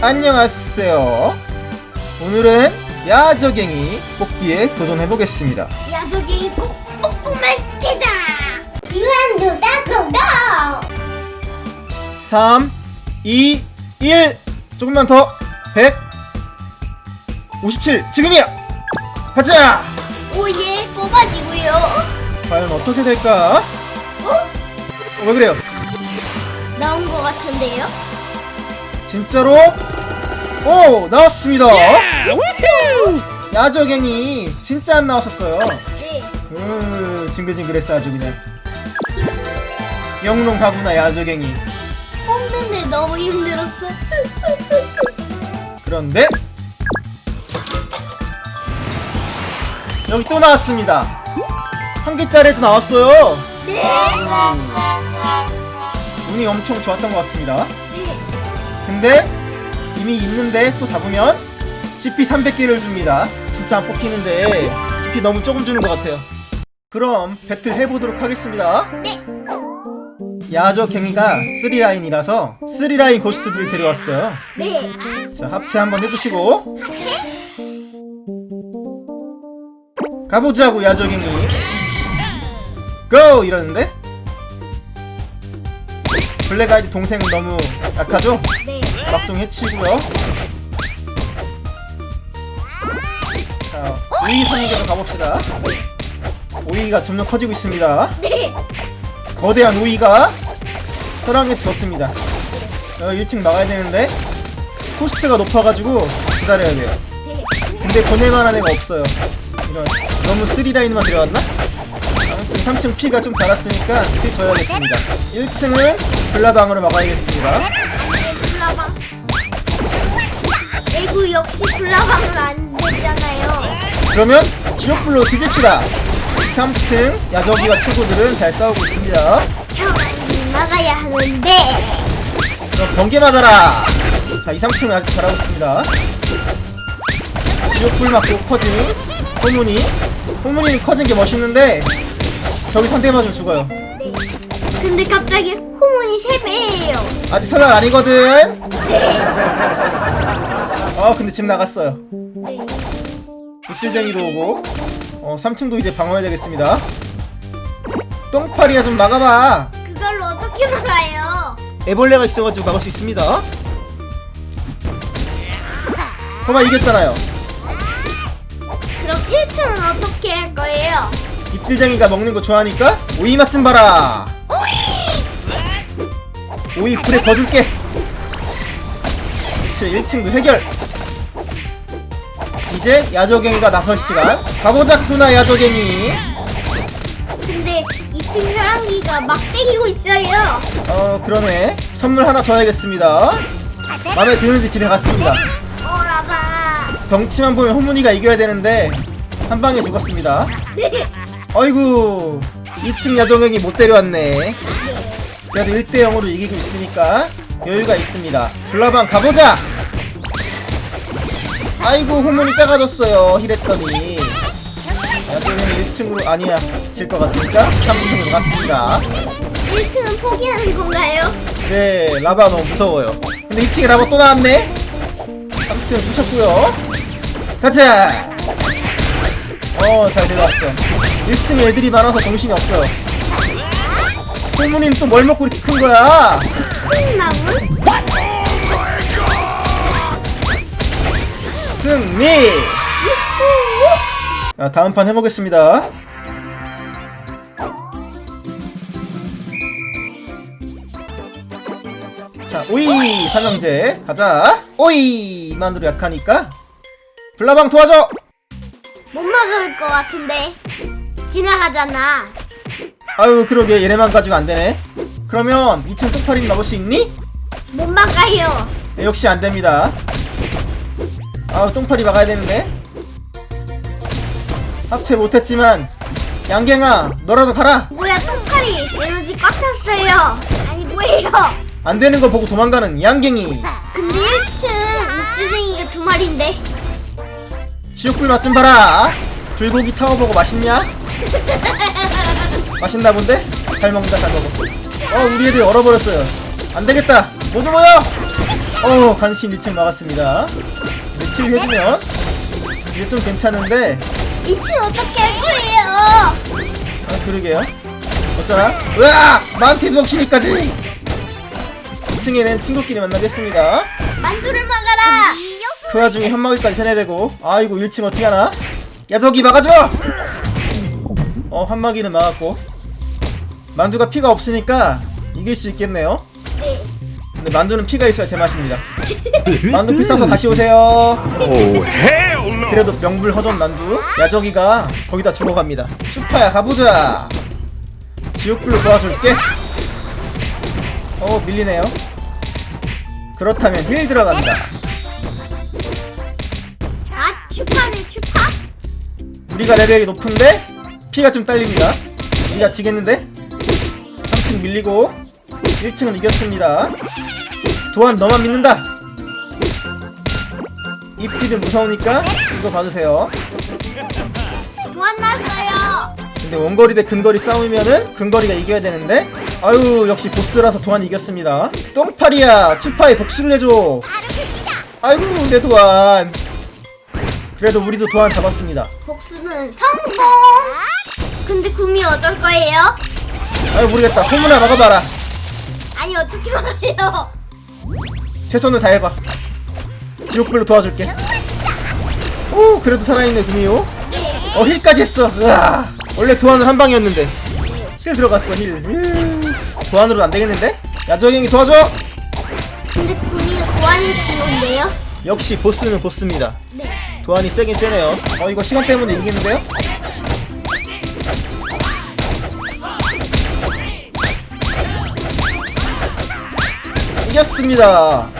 안녕하세요. 오늘은 야저갱이 뽑기에 도전해보겠습니다. 야적이 꼭 뽀뽀할 게다 유한도다 고고 3, 2, 1. 조금만 더. 100. 57. 지금이야! 가자! 오예 뽑아지고요 과연 어떻게 될까? 어? 어, 왜 그래요? 나온 거 같은데요? 진짜로? 오! 나왔습니다! 야저갱이 진짜 안 나왔었어요. 네 으, 징글징글했어 아주 그냥. 영롱 가구나 야저갱이. 뽑는데 너무 힘들었어 그런데 여기 또 나왔습니다. 한 개짜리도 나왔어요. 네? 운이 엄청 좋았던 것 같습니다. 네 근데 이미 있는데 또 잡으면 GP 300개를 줍니다. 진짜 안 뽑히는데 GP 너무 조금 주는 것 같아요. 그럼 배틀 해보도록 하겠습니다. 네. 야저 갱이가 3라인이라서 3라인 고스트들을 데려왔어요. 네. 자, 합체 한번 해주시고? 가보자고 야저 갱이 고! 이러는데 블랙아이드 동생은 너무 약하죠? 네 막둥이 해치고요 자 오이 선에게로 가봅시다 오이가 점점 커지고 있습니다 네. 거대한 오이가 혈황에 들었습니다 여기 1층 막아야 되는데 코스트가 높아가지고 기다려야 돼요 네. 근데 보낼만한 애가 없어요. 이런 너무 3라인만 들어갔나? 아무튼 3층 피가 좀 달았으니까 피 줘야겠습니다. 1층은 블라방으로 막아야겠습니다. 블라방 에구 역시 블라방은 안 되잖아요 그러면 지옥불로 뒤집시다. 3층 야저기와 친구들은 잘 싸우고 있습니다. 형이 막아야 하는데 그럼 번개 맞아라. 자, 2, 3층은 아주 잘하고 있습니다. 지옥불 맞고 커진 호문이. 호문이 커진 게 멋있는데 저기 상대 맞으면 죽어요. 네. 근데 갑자기 호문이 3배예요 아직 설날 아니거든. 어 근데 집 나갔어요. 네. 입술쟁이도 오고 어 3층도 이제 방어해야 되겠습니다. 똥파리야 좀 막아봐. 그걸로 어떻게 막아요? 애벌레가 있어가지고 막을 수 있습니다. 봐봐 이겼잖아요. 그럼 1층은 어떻게 할 거예요? 입술쟁이가 먹는 거 좋아하니까 오이 맛 좀 봐라. 오이 불에 거줄게. 그치 1층도 해결. 이제 야조갱이가 나설 시간. 가보자꾸나 야조갱이. 근데 2층 혈안기가 막 때리고 있어요 어 그러네 선물 하나 줘야겠습니다 마음에 드는지 집에 갔습니다 오라봐 덩치만 보면 호문이가 이겨야 되는데 한 방에 죽었습니다 어이구 2층 야정형이 못 데려왔네 그래도 1대 0으로 이기고 있으니까 여유가 있습니다 블라방 가보자 아이고 호문이 작아졌어요 힐했더니 야정형이 1층으로 아니야 질 것 같으니까 3층으로 갔습니다 1층은 포기하는 건가요? 네, 라바 너무 무서워요. 근데 2층에 라바 또 나왔네? 3층 부셨고요 가자! 어, 잘 들어왔어. 1층에 애들이 많아서 정신이 없어요. 홍문이는 또뭘 먹고 이렇게 큰 거야? 콩나물? 승리! 자, 다음 판 해보겠습니다. 자, 오이 삼형제 가자. 오이만으로 약하니까 블라방 도와줘. 못 막을 것 같은데 지나가잖아 아유, 그러게 얘네만 가지고 안 되네. 그러면 2층 폭발이 넣을 수 있니? 못 막아요 네, 역시 안 됩니다. 아우, 똥파리 막아야 되는데. 합체 못했지만 양갱아, 너라도 가라. 뭐야 똥파리 에너지 꽉 찼어요 아니 뭐예요 안 되는 거 보고 도망가는 양갱이. 근데 1층 입주쟁이가 두 마리인데 지옥불 맛 좀 봐라. 불고기 타워 보고 맛있냐? 맛있나 본데? 잘 먹는다, 잘 먹어. 어, 우리 애들 얼어버렸어요. 안 되겠다. 모두 모여! 어 간신 1층 막았습니다 이제 치료해주면 이제 좀 괜찮은데 2층 어떻게 할 거예요? 아 그러게요 어쩌나 으악 마운틴 덕치니까지 2층에는 친구끼리 만나겠습니다 만두를 막아라. 그 와중에 현마기까지 세뇌되고. 아이고 1층 어떻게 하나? 야 저기 막아줘! 어 한마기는 막았고. 만두가 피가 없으니까 이길 수 있겠네요. 네. 근데 만두는 피가 있어야 제맛입니다. 만두 피 싸서 다시 오세요. Oh! 그래도 명불 허전 만두. 야저기가 거기다 죽어갑니다. 슈퍼야 가보자. 지옥불로 도와줄게. 어 밀리네요. 그렇다면 힐 들어간다 우리가 레벨이 높은데 피가 좀 딸립니다. 우리가 지겠는데? 3층 밀리고 1층은 이겼습니다. 도안 너만 믿는다. 입질은 무서우니까 이거 받으세요. 도안 났어요. 근데 원거리 대 근거리 싸우면은 근거리가 이겨야 되는데? 아유 역시 보스라서 도안 이겼습니다. 똥파리야 추파에 복수를 해줘. 아이고 내 도안 그래도 우리도 도안 잡았습니다. 복수는 성공. 근데 구미 어쩔 거예요? 아유 모르겠다. 호문아 막아봐라. 아니 어떻게 막아요? 최선을 다해봐. 지옥불로 도와줄게. 오 그래도 살아있네 구미호 어 힐까지 했어. 으아. 원래 도안은 한 방이었는데. 힐 들어갔어 힐. 으, 도안으로 안 되겠는데? 야조경이 도와줘! 근데 구미 도안이 지는데요? 역시 보스는 보스입니다. 네. 도안이 세긴 세네요. 어 이거 시간 때문에 이기는데요? 이겼습니다.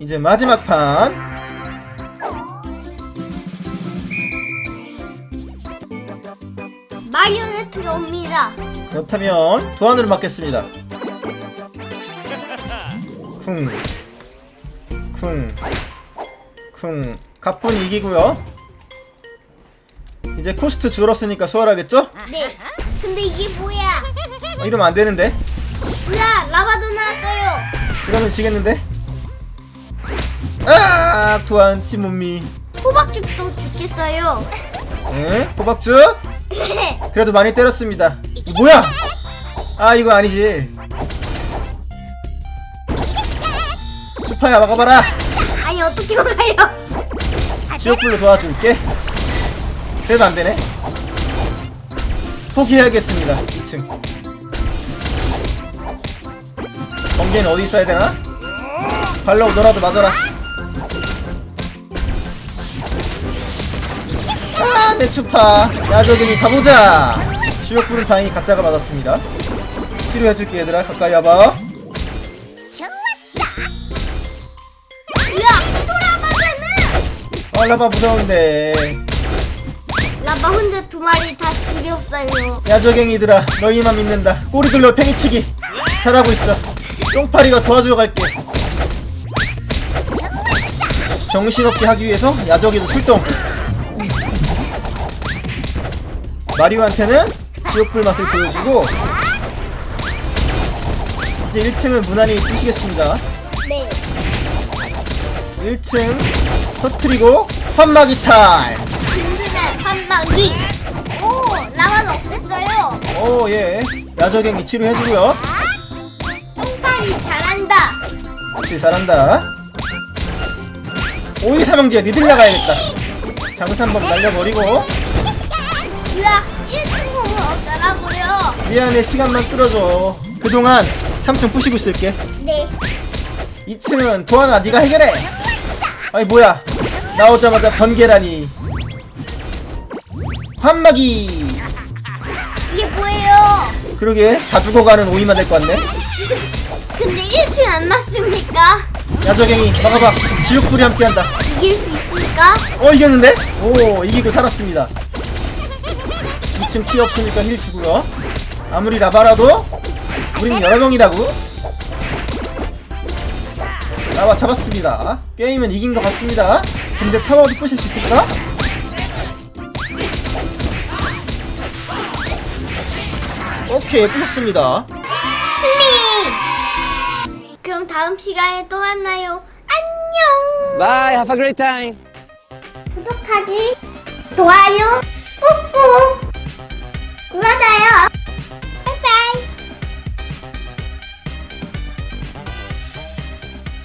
이제 마지막 판. 마리오네트가 옵니다. 그렇다면 도안으로 맞겠습니다. 쿵, 쿵, 쿵. 가뿐히 이기고요. 이제 코스트 줄었으니까 수월하겠죠? 네. 근데 이게 뭐야? 어, 이러면 안 되는데. 뭐야? 라바도 나왔어요. 이러면 지겠는데. 아, 도안 치몸미. 호박죽도 죽겠어요. 응? 호박죽? 네. 그래도 많이 때렸습니다. 이 뭐야? 아, 이거 아니지. 수파야 막아봐라. 어떻게 막아요? 지옥불로 도와줄게. 그래도 안 되네. 포기해야겠습니다. 2층. 번개는 어디 있어야 되나? 발로 너라도 맞아라. 아, 내 추파. 야저기니 가보자. 지옥불은 다행히 가짜가 맞았습니다. 치료해줄게 얘들아. 가까이 와봐. 아, 라바 무서운데. 라바 혼자 두 마리 다 죽였어요. 야저갱이들아 너희만 믿는다 꼬리들로 팽이치기 잘하고 있어 똥파리가 도와주러 갈게 정신없게 하기 위해서 야저기도 출동 마리오한테는 지옥불 맛을 보여주고 이제 1층은 무난히 부시겠습니다 네. 1층 터트리고 환마기 타임 든든한 한방기. 오! 라바는 없앴어요. 오예 야저갱이 치료해주고요 똥파리 잘한다. 역시 잘한다. 오이 삼형제 니들 나가야겠다. 장사 한번 날려버리고 으악! 1층 홈은 어쩌라고요? 미안해 시간만 끌어줘. 그동안 3층 부시고 있을게. 네. 2층은 도하나 네가 해결해. 아니 뭐야? 나오자마자 번개라니. 환마기. 이게 뭐예요? 그러게 다 죽어가는 오이만 될 것 같네. 근데 1층 안 맞습니까? 야저갱이 막아봐. 지옥불이 함께한다. 이길 수 있습니까? 어 이겼는데? 오 이기고 살았습니다 2층 피 없으니까 힐 주고요 아무리 라바라도 우리는 여러 명이라고 라바 잡았습니다 게임은 이긴 것 같습니다 근데 타워도 부실 수 있을까? 오케이 부셨습니다 승리! 그럼 다음 시간에 또 만나요. 안녕. Bye, have a great time. 구독하기, 좋아요, 꾹꾹.